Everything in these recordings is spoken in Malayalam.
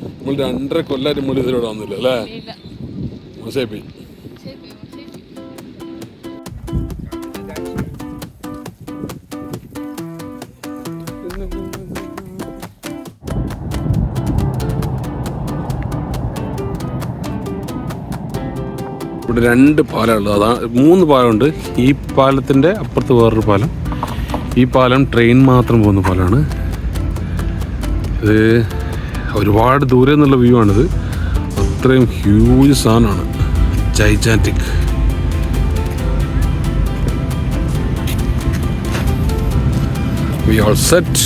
നമ്മൾ രണ്ടര കൊല്ലായിട്ട് നമ്മൾ ഇതിലൂടെ വന്നില്ല അല്ലേ? ശരി ഇവിടെ രണ്ട് പാലമുള്ളത് അതാ മൂന്ന് പാലമുണ്ട്. ഈ പാലത്തിന്റെ അപ്പുറത്ത് വേറൊരു പാലം. ഈ പാലം ട്രെയിൻ മാത്രം പോകുന്ന പാലമാണ്. ഇത് ഒരുപാട് ദൂരെ നിന്നുള്ള വ്യൂ ആണിത്. അത്രയും ഹ്യൂജ് സാധനമാണ്. ജൈജാന്റിക് വി ആൾ സെറ്റ്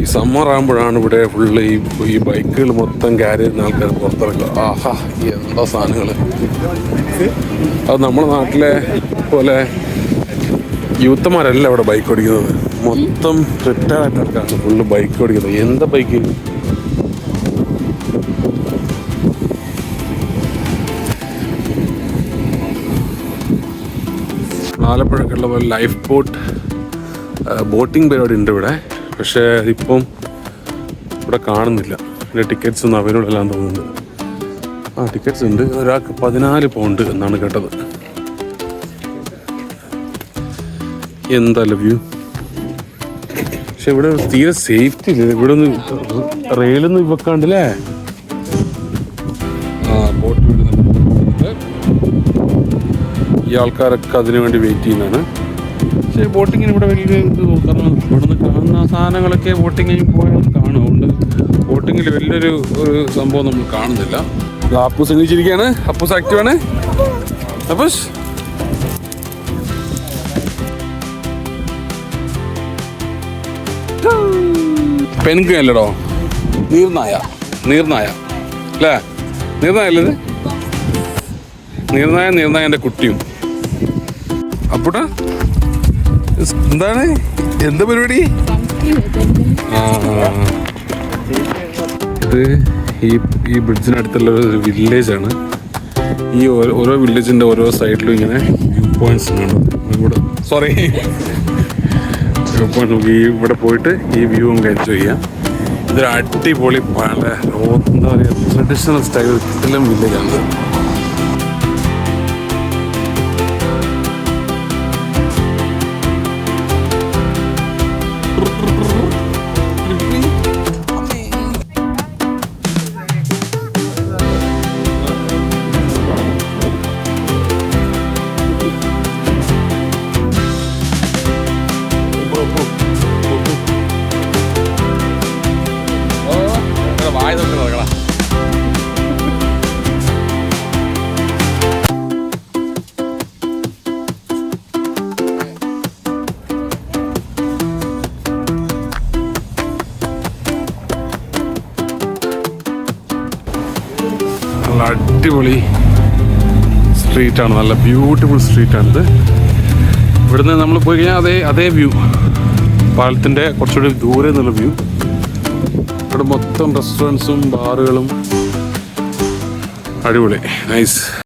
ഈ സമ്മർ ആകുമ്പോഴാണ് ഇവിടെ ഫുള്ള് ഈ ഈ ബൈക്കുകൾ മൊത്തം ക്യാരി ചെയ്യുന്ന ആൾക്കാർ പുറത്തിറക്കുക ആഹാ എന്താ സാധനങ്ങൾ അത് നമ്മുടെ നാട്ടിലെ പോലെ യൂത്തമാരല്ല ഇവിടെ ബൈക്ക് ഓടിക്കുന്നത്. മൊത്തം റിട്ടയർഡ് ആയിട്ട് ഫുള്ള് ബൈക്ക് ഓടിക്കുന്നത്. എന്താ ബൈക്ക് ആലപ്പുഴക്കുള്ള പോലെ ലൈഫ് ബോട്ട് ബോട്ടിംഗ് പരിപാടി ഉണ്ട് ഇവിടെ. പക്ഷേ അതിപ്പം ഇവിടെ കാണുന്നില്ല. പിന്നെ ടിക്കറ്റ്സ് ഒന്നും അവൈലബിൾ തോന്നുന്നുണ്ട്. ആ ടിക്കറ്റ്സ് ഉണ്ട്. ഒരാൾക്ക് പതിനാല് പൗണ്ട് എന്നാണ് കേട്ടത്. എന്താ വ്യൂ പക്ഷെ ഇവിടെ തീരെ സേഫ്റ്റി ഇല്ല. ഇവിടെ ഒന്ന് റെയിലൊന്നും വെക്കാണ്ടല്ലേ? ആ ബോട്ട് ഈ ആൾക്കാരൊക്കെ അതിനു വേണ്ടി വെയിറ്റ് ചെയ്യുന്നതാണ്. പക്ഷേ ബോട്ടിങ്ങിന് ഇവിടെ വലിയ ഇത് കാരണം കാണുന്ന സാധനങ്ങളൊക്കെ ബോട്ടിങ്ങിൽ പോയാൽ കാണും. അതുകൊണ്ട് ബോട്ടിങ്ങിൽ വലിയൊരു ഒരു സംഭവം നമ്മൾ കാണുന്നില്ല. അപ്പൂസ് എണീച്ചിരിക്കുകയാണ്. അപ്പൂസ് ആക്റ്റീവാണ് അപ്പൂസ് പെൻക്ക് അല്ലടോ നീർനായ. നീർനായ. അല്ലേ? നീർനായ അല്ലേ നീർനായ നീർനായ എന്റെ കുട്ടിയും. അപ്പൂട്ട എന്താണ്? എന്താ പരിപാടി. ഇത് ഈ ഈ ബ്രിഡ്ജിനടുത്തുള്ള ഒരു വില്ലേജാണ്. ഈ ഓരോ- വില്ലേജിന്റെ ഓരോ സൈഡിലും ഇങ്ങനെ വ്യൂ പോയിന്റ്സ് ഉണ്ട് സോറി പോയിന്റ് നമുക്ക് ഈ ഇവിടെ പോയിട്ട് ഈ വ്യൂ നമുക്ക് എൻജോയ് ചെയ്യാം. ഇതൊരു അടിപൊളി പല എന്താ പറയുക ട്രഡീഷണൽ സ്റ്റൈൽ ഇതിലും നല്ല അടിപൊളി സ്ട്രീറ്റാണ് നല്ല ബ്യൂട്ടിഫുൾ സ്ട്രീറ്റാണിത് ഇവിടുന്ന് നമ്മൾ പോയി കഴിഞ്ഞാൽ അതേ അതേ വ്യൂ പാലത്തിന്റെ കുറച്ചുകൂടി ദൂരെ നിന്നുള്ള വ്യൂ ഇവിടെ മൊത്തം റെസ്റ്റോറന്റ്സും ബാറുകളും അടിപൊളി. നൈസ്